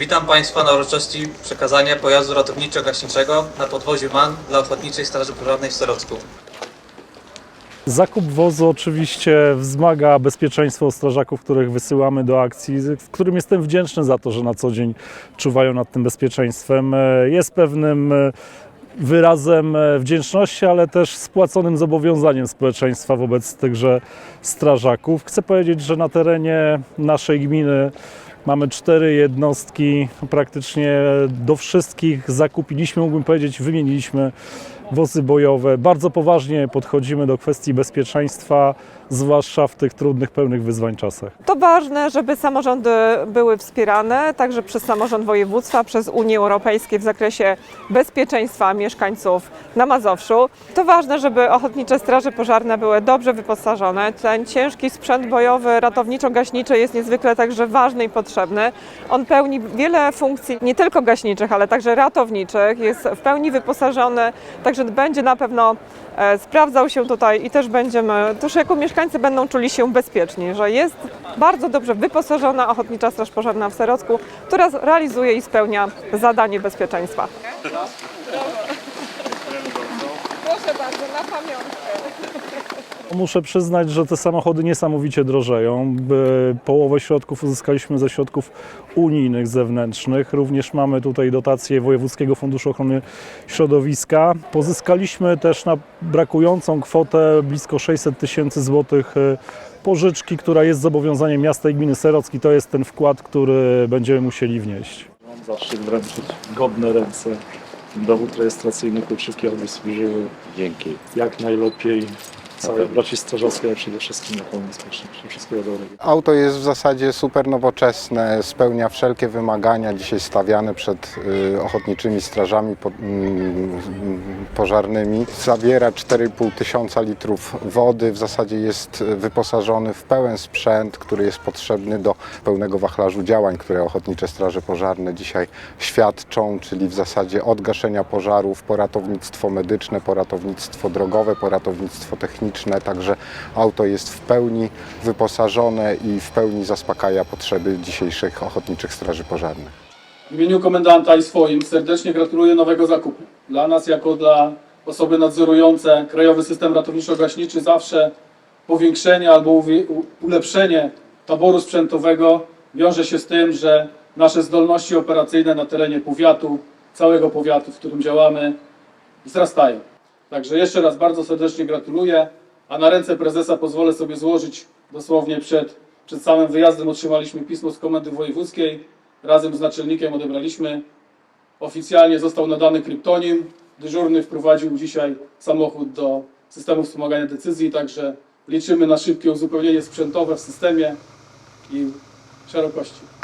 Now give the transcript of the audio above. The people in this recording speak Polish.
Witam Państwa na uroczystości przekazania pojazdu ratowniczo-gaśniczego na podwoziu MAN dla Ochotniczej Straży Pożarnej w Serocku. Zakup wozu oczywiście wzmaga bezpieczeństwo strażaków, których wysyłamy do akcji, którym jestem wdzięczny za to, że na co dzień czuwają nad tym bezpieczeństwem. E, Jest pewnym e, wyrazem e, wdzięczności, ale też spłaconym zobowiązaniem społeczeństwa wobec tychże strażaków. Chcę powiedzieć, że na terenie naszej gminy Mamy cztery jednostki, praktycznie do wszystkich zakupiliśmy, mógłbym powiedzieć, wymieniliśmy wozy bojowe. Bardzo poważnie podchodzimy do kwestii bezpieczeństwa, zwłaszcza w tych trudnych, pełnych wyzwań czasach. To ważne, żeby samorządy były wspierane także przez samorząd województwa, przez Unię Europejską w zakresie bezpieczeństwa mieszkańców na Mazowszu. To ważne, żeby ochotnicze straże pożarne były dobrze wyposażone. Ten ciężki sprzęt bojowy ratowniczo-gaśniczy jest niezwykle także ważny i potrzebny. On pełni wiele funkcji, nie tylko gaśniczych, ale także ratowniczych. Jest w pełni wyposażony, także będzie na pewno e, sprawdzał się tutaj i też będziemy, też jako mieszkańcy będą czuli się bezpieczni, że jest bardzo dobrze wyposażona Ochotnicza Straż Pożarna w Serocku, która realizuje i spełnia zadanie bezpieczeństwa. Na pamiątkę. Muszę przyznać, że te samochody niesamowicie drożeją. By- Połowę środków uzyskaliśmy ze środków unijnych, zewnętrznych. Również mamy tutaj dotacje Wojewódzkiego Funduszu Ochrony Środowiska. Pozyskaliśmy też na brakującą kwotę blisko 600 tysięcy złotych e, pożyczki, która jest zobowiązaniem miasta i gminy Serocki. To jest ten wkład, który będziemy musieli wnieść. Mam zaszczyt wręczyć godne ręce dowód rejestracyjny kluczyki, aby służyły Dzięki. jak najlepiej całej braci strażackiej, przede wszystkim ochrony społecznej. Wszystkiego dobrego. Auto jest w zasadzie super nowoczesne, spełnia wszelkie wymagania dzisiaj stawiane przed y, ochotniczymi strażami po, mm, pożarnymi. Zawiera 4,5 tysiąca litrów wody, w zasadzie jest wyposażony w pełen sprzęt, który jest potrzebny do pełnego wachlarzu działań, które ochotnicze straże pożarne dzisiaj świadczą, czyli w zasadzie od gaszenia pożarów, poratownictwo medyczne, poratownictwo drogowe, poratownictwo techniczne, także auto jest w pełni wyposażone i w pełni zaspokaja potrzeby dzisiejszych ochotniczych straży pożarnych. W imieniu komendanta i swoim serdecznie gratuluję nowego zakupu. Dla nas, jako dla osoby nadzorujące Krajowy System Ratowniczo-Gaśniczy, zawsze powiększenie albo ulepszenie taboru sprzętowego wiąże się z tym, że nasze zdolności operacyjne na terenie powiatu, całego powiatu, w którym działamy, wzrastają. Także jeszcze raz bardzo serdecznie gratuluję, a na ręce prezesa pozwolę sobie złożyć dosłownie przed, przed samym wyjazdem otrzymaliśmy pismo z Komendy Wojewódzkiej, razem z naczelnikiem odebraliśmy. Oficjalnie został nadany kryptonim. Dyżurny wprowadził dzisiaj samochód do systemu wspomagania decyzji, także liczymy na szybkie uzupełnienie sprzętowe w systemie i szerokości.